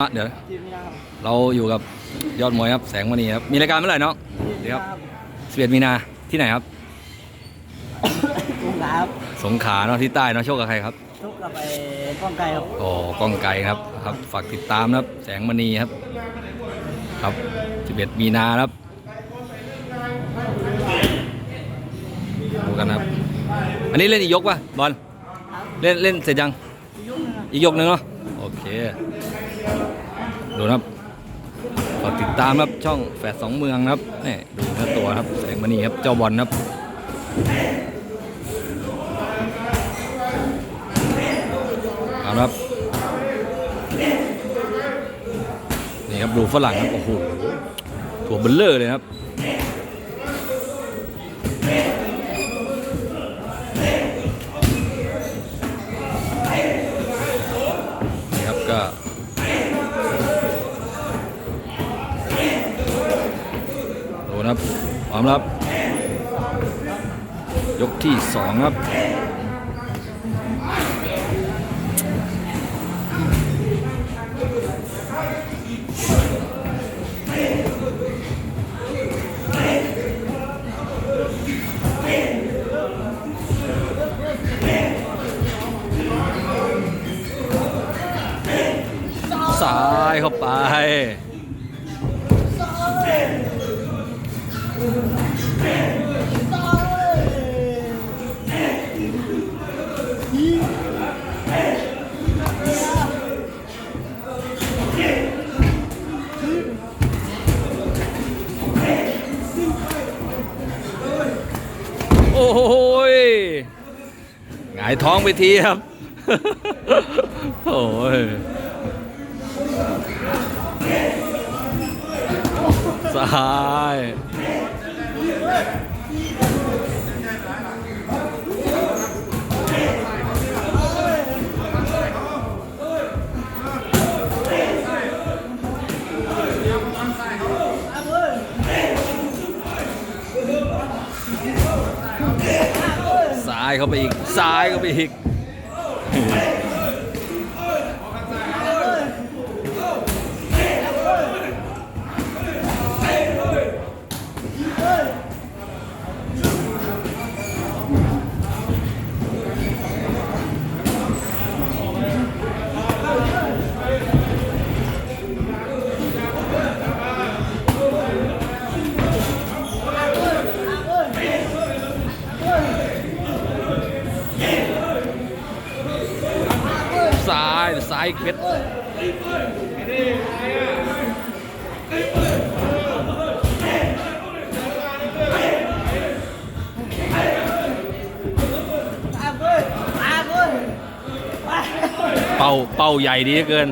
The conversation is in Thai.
อะเดี๋ยวทีมนี้นะครับเราอยู่กับยอดมวยครับแสงมณีครับมีรายการเมื่อไหร่น้องเดี๋ยวครับสิบเอ็ดมีนาที่ไหนครับกุ้งครับสงขลาเนาะที่ใต้เนาะโชคกับใครครับทุกกับไปป้องไกลครับโอ้กล้องไกลครับครับฝากติดตามนะครับ แสงมณีครับ ครับสิบเอ็ดมีนาครับดูกันครับ อันนี้เล่นอีกยกป่ะบอลเล่นเล่นเสร็จยังยุ่งนะครับอีกยกหนึ่งเนาะโอเค ดูนะครับกดติดตามครับช่องแฝดสองเมืองครับนี่ดูเนื้อตัวครับแสงมณีครับเจ้าบอลครับเอาครับนี่ครับดูฝรั่งครับโอ้โหถั่วเบลเลอร์เลยครับนี่ครับก็ดูนะ ครับพร้อมรับ ยกที่สองครับซ้ายเข้าไป โอ้โหยหงายท้องไปทีครับ โอ้ยซ้าย ซ้ายเข้าไปอีก ซ้ายเข้าไปอีก ซ้ายอีกเม็ดเลยตามเลยไปเป้าเป่าใหญ่ดีเกิน